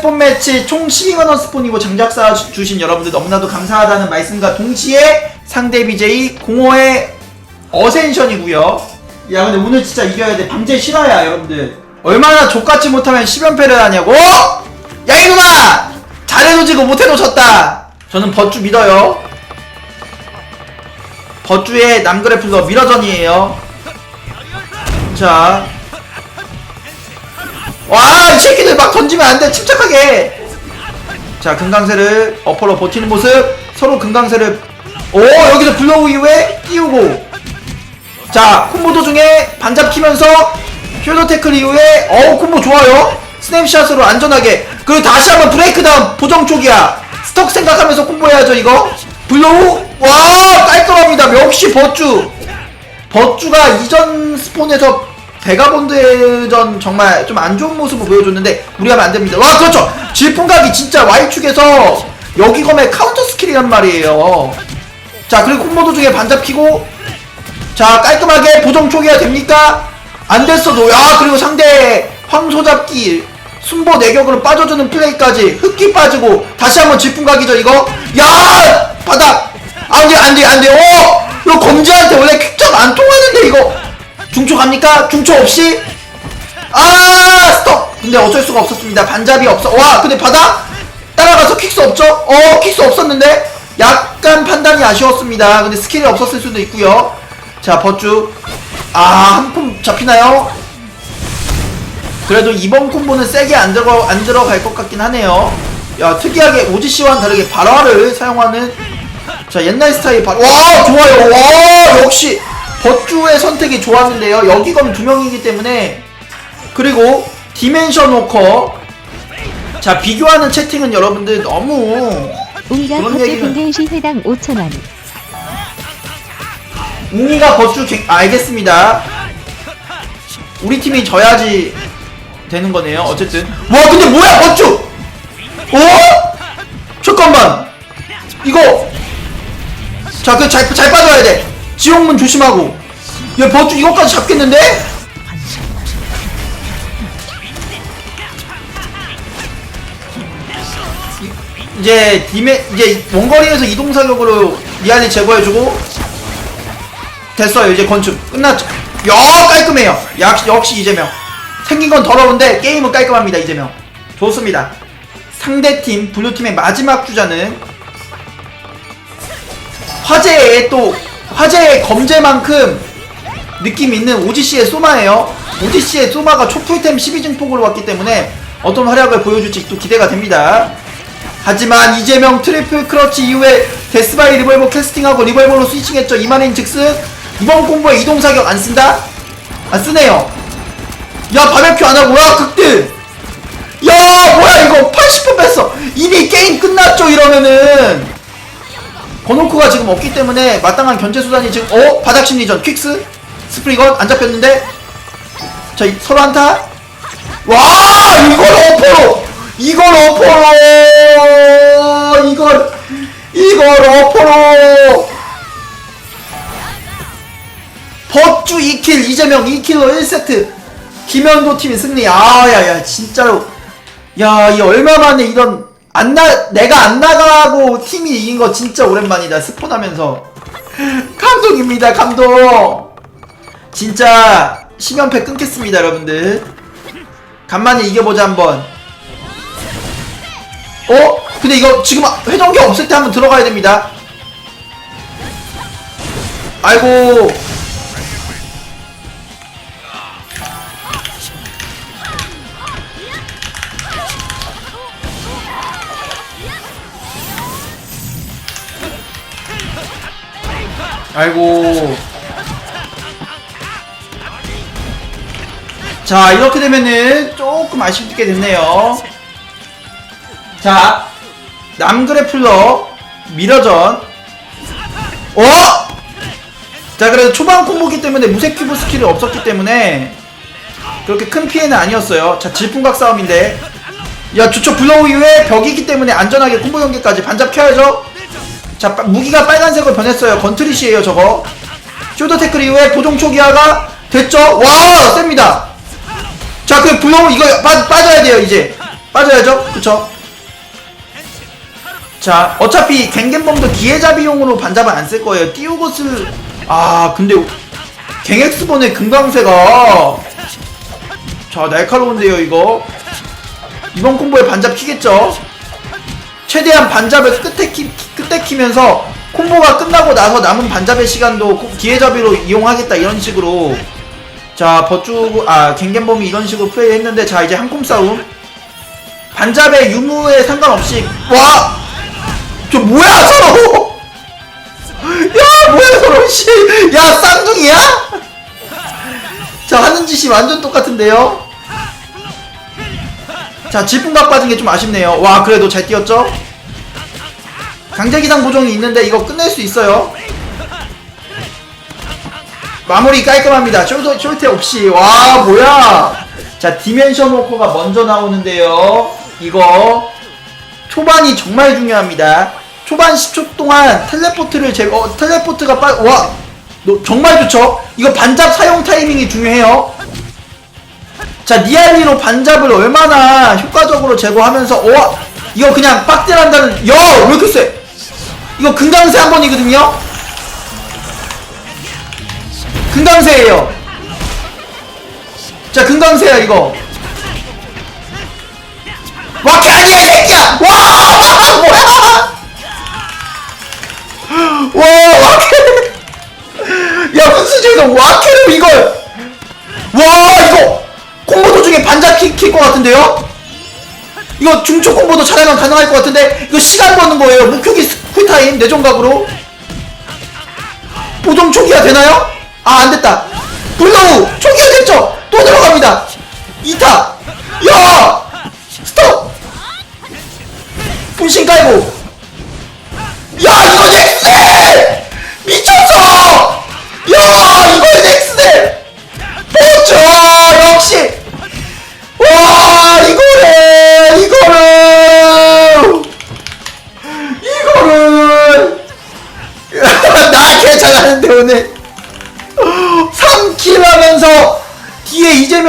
스폰 매치 총 12만원 스폰이고 장작사 주- 주신 여러분들 너무나도 감사하다는 말씀과 동시에 상대 BJ 공허의 어센션이고요. 야 근데 오늘 진짜 이겨야 돼. 밤새 실화야 여러분들. 얼마나 족같이 못하면 10연패를 하냐고? 야 이누나 잘해도 지고 못해도 졌다. 저는 버쭈 믿어요. 버쭈의 남그래플러 미러전이에요. 자 와, 이 새끼들 막 던지면 안 돼. 침착하게. 자, 금강새를 어퍼로 버티는 모습. 서로 금강새를 오, 여기서 블로우 이후에 띄우고. 자, 콤보 도중에 반잡 키면서 숄더 태클 이후에 어우, 콤보 좋아요. 스냅샷으로 안전하게. 그리고 다시 한번 브레이크 다운 보정 쪽이야. 스톡 생각하면서 콤보 해야죠, 이거. 블로우. 와, 깔끔합니다. 역시 버쭈. 버쭈가 이전 스폰에서 베가본드전 정말 좀 안 좋은 모습을 보여줬는데 우리가 하면 안 됩니다. 와 그렇죠. 질풍각이 진짜 Y축에서 여기 검의 카운터 스킬이란 말이에요. 자 그리고 콤보 도 중에 반잡 키고 자 깔끔하게 보정 초기화 됩니까? 안 됐어도 야 그리고 상대 황소 잡기 순보 내격으로 빠져주는 플레이까지 흑기 빠지고 다시 한번 질풍각이죠 이거 야 바닥 안돼 안돼 안돼 어 이거 검지한테 원래 퀵잡 안 통하는데 이거 중초 갑니까? 중초 없이 아 스톱 근데 어쩔 수가 없었습니다 반잡이 없어 와 근데 바닥 따라가서 퀵스 없죠? 어 퀵스 없었는데 약간 판단이 아쉬웠습니다 근데 스킬이 없었을 수도 있고요 자 버쭈 아한 콤 잡히나요? 그래도 이번 콤보는 세게 안 들어 안 들어갈 것 같긴 하네요. 야 특이하게 오지 씨와는 다르게 발화를 사용하는 자 옛날 스타일 발. 와 좋아요. 와 역시 버쭈의 선택이 좋았는데요. 여기 검 두 명이기 때문에 그리고 디멘션 워커 자 비교하는 채팅은 여러분들 너무 그런 버츠 얘기는- 공개인 시 해당 5천원 웅이가 버쭈 갱- 아, 알겠습니다. 우리 팀이 져야지 되는 거네요. 어쨌든. 와, 근데 뭐야, 버쭈! 어? 잠깐만. 이거. 자, 그 잘, 잘 빠져야 돼. 지옥문 조심하고. 야, 버쭈 이거까지 잡겠는데? 이- 이제 디메 이제 원거리에서 이동 사격으로 미안이 제거해주고. 됐어요 이제 건축 끝났죠. 야 깔끔해요. 역시, 역시 이재명. 생긴 건 더러운데 게임은 깔끔합니다 이재명. 좋습니다. 상대팀 블루팀의 마지막 주자는 화제의 또 화제의 검제만큼 느낌 있는 오지씨의 소마예요. 오지씨의 소마가 초풀템 12증 폭으로 왔기 때문에 어떤 활약을 보여줄지 또 기대가 됩니다. 하지만 이재명 트리플 크러치 이후에 데스바이 리볼버 캐스팅하고 리볼버로 스위칭했죠. 이만인 즉슨 이번 콤보에 이동 사격 안 쓴다? 안 쓰네요. 야 바베큐 안 하고 와 극딜! 야 뭐야 이거 80분 뺐어. 이미 게임 끝났죠 이러면은. 버노크가 지금 없기 때문에 마땅한 견제 수단이 지금 어? 바닥 심리전 퀵스 스프리건 안 잡혔는데? 자 이- 서로 한타? 와 이걸 어퍼로! 이걸 어퍼로! 이걸 이걸 어퍼로! 버쭈 2킬 이재명 2킬로 1세트. 김현도 팀이 승리. 아야야 진짜로. 야 이 얼마 만에 이런 안 나 내가 안 나가고 팀이 이긴 거 진짜 오랜만이다. 스폰하면서. 감독입니다 감독 진짜 10연패 끊겠습니다 여러분들. 간만에 이겨보자 한번. 어? 근데 이거 지금 회전기 없을 때 한번 들어가야 됩니다. 아이고. 아이고 자 이렇게 되면은 조금 아쉽게 됐네요. 자 남그래플러 미러전. 어? 자 그래도 초반 콤보기 때문에 무색 큐브 스킬이 없었기 때문에 그렇게 큰 피해는 아니었어요. 자 질풍각 싸움인데. 야 주초 블로우 이후에 벽이기 때문에 안전하게 콤보 연계까지 반잡 켜야죠. 자 빠- 무기가 빨간색으로 변했어요. 건트리시에요 저거. 쇼더 태클 이후에 보정 초기화가 됐죠? 와 셉니다 자그 블로우 이거 빠, 빠져야 돼요 이제. 빠져야죠. 그쵸? 자 어차피 갱겐범도 기회잡이용으로 반잡을 안쓸 거예요. 띄우것을 아 근데 갱엑스본의 금강새가. 자 날카로운데요 이거. 이번 콤보에 반잡 키겠죠? 최대한 반잡을 끝에 키, 끝에 키면서 콤보가 끝나고 나서 남은 반잡의 시간도 코- 기회잡이로 이용하겠다 이런 식으로 자 버쭈 아 갱겐범이 이런 식으로 플레이했는데 자 이제 한콤 싸움 반잡의 유무에 상관없이 와! 저 뭐야 서로! 야 뭐야 서로 씨! 야 쌍둥이야? 자 하는 짓이 완전 똑같은데요? 자 질풍각 빠진 게 좀 아쉽네요 와 그래도 잘 뛰었죠? 강제기상 보정이 있는데 이거 끝낼 수 있어요 마무리 깔끔합니다. 숄더 숄테 없이. 와 뭐야? 자 디멘션 워커가 먼저 나오는데요. 이거 초반이 정말 중요합니다. 초반 10초 동안 텔레포트를 제거 어, 텔레포트가 빠와 정말 좋죠? 이거 반잡 사용 타이밍이 중요해요. 자 니알리로 반잡을 얼마나 효과적으로 제거하면서 와 이거 그냥 빡대한다는 야왜 이렇게 세? 이거 금강새 한 번이거든요 금강새예요. 자 금강새야 이거. 와캐 아니야 이 새끼야. 와 뭐야. 와 와캐 야 훈수제도 와캐로 이걸. 와 이거. 콤보 도중에 반잡 킬것 같은데요? 이거 중초 콤보도 잘하면 가능할 것 같은데 이거 시간 버는 거예요. 목표기 쿨타임 내정각으로. 보정 초기화 되나요? 아 안됐다. 블로우 초기화 됐죠? 또 들어갑니다. 2타. 야! 스톱! 분신 깔고. 야 이거 넥스네 미쳤어! 야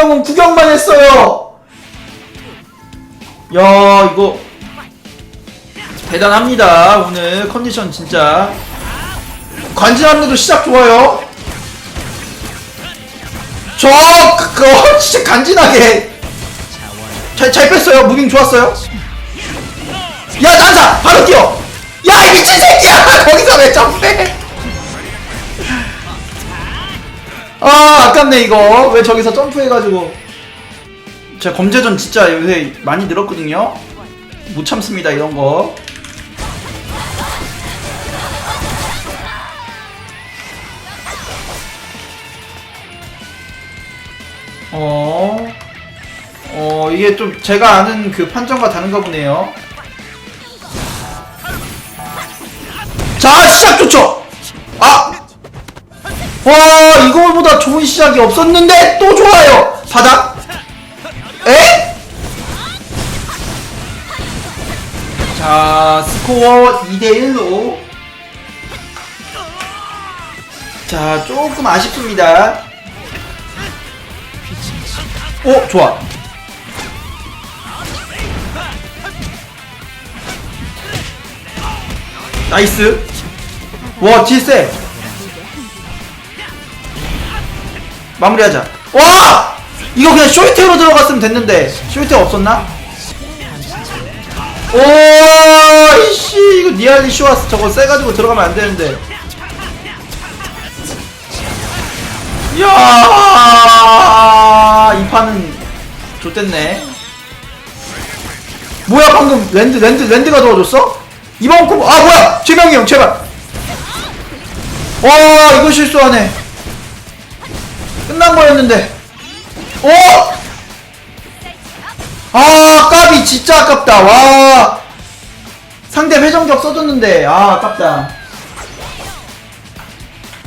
이재명은 구경만 했어요. 야 이거 대단합니다. 오늘 컨디션 진짜. 관진함도 시작 좋아요. 저 그거 진짜 간지나게. 잘, 잘 뺐어요. 무빙 좋았어요. 야 난사! 바로 뛰어! 야이 미친 새끼야! 거기서 왜 점프해 아 아깝네 이거. 왜 저기서 점프해가지고. 제가 검제전 진짜 요새 많이 늘었거든요. 못 참습니다 이런 거. 어, 어, 이게 좀 제가 아는 그 판정과 다른가 보네요. 자, 시작 좋죠! 아! 와, 이거보다 좋은 시작이 없었는데 또 좋아요! 바닥? 에? 자, 스코어 2대1로. 자, 조금 아쉽습니다. 오 좋아 나이스 와 딜세 마무리하자. 와! 이거 그냥 쇼이테로 들어갔으면 됐는데 쇼이테 없었나? 오 이씨 이거 니알리 쇼아스 저거 세가지고 들어가면 안 되는데. 이야 이 판은 좋댔네. 뭐야 방금 랜드 랜드 랜드가 도와줬어? 이번 콤보 아 뭐야! 최명이 형 제발. 와 이거 실수하네 끝난 거였는데. 어? 아 까비. 진짜 아깝다. 와. 상대 회전격 써줬는데. 아 아깝다.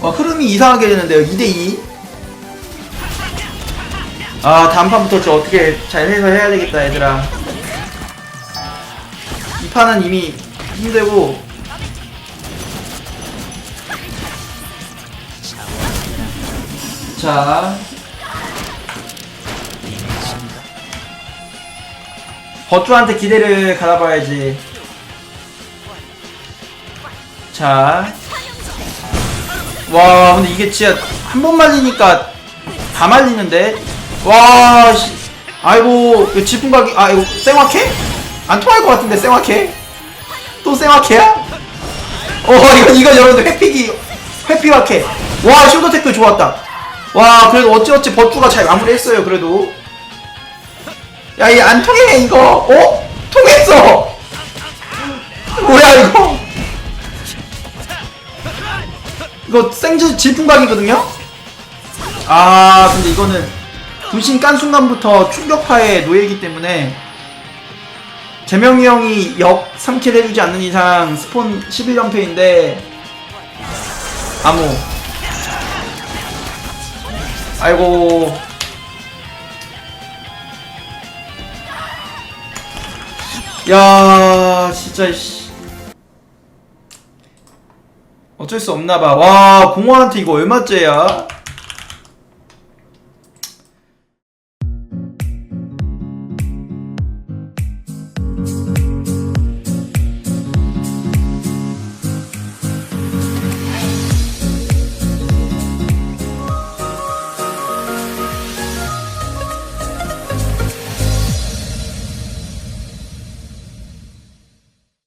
와 흐름이 이상하게 되는데요. 2대2 아 다음판부터 저 어떻게 잘 해서 해야 되겠다 얘들아. 이 판은 이미 힘들고 자 버추한테 기대를 갈아봐야지 자. 와, 근데 이게 진짜 한 번 말리니까 다 말리는데? 와, 씨. 아이고, 이거 지풍각이, 아, 이거 쌩확해? 안 통할 것 같은데, 쌩확해? 또 쌩확해야? 어, 이거, 이거 여러분들 회피기, 회피확해. 와, 쇼더 태클 좋았다. 와, 그래도 어찌어찌 버추가 잘 마무리했어요, 그래도. 야, 얘안 통해, 이거. 어? 통했어! 뭐야, 이거? 이거 생즈 질풍각이거든요? 아 근데 이거는 분신 깐 순간부터 충격파의 노예이기 때문에 재명이 형이 역 3킬 해주지 않는 이상 스폰 11연패인데 암호 아이고. 야 진짜 씨. 어쩔 수 없나봐. 와 공원한테 이거 얼마째야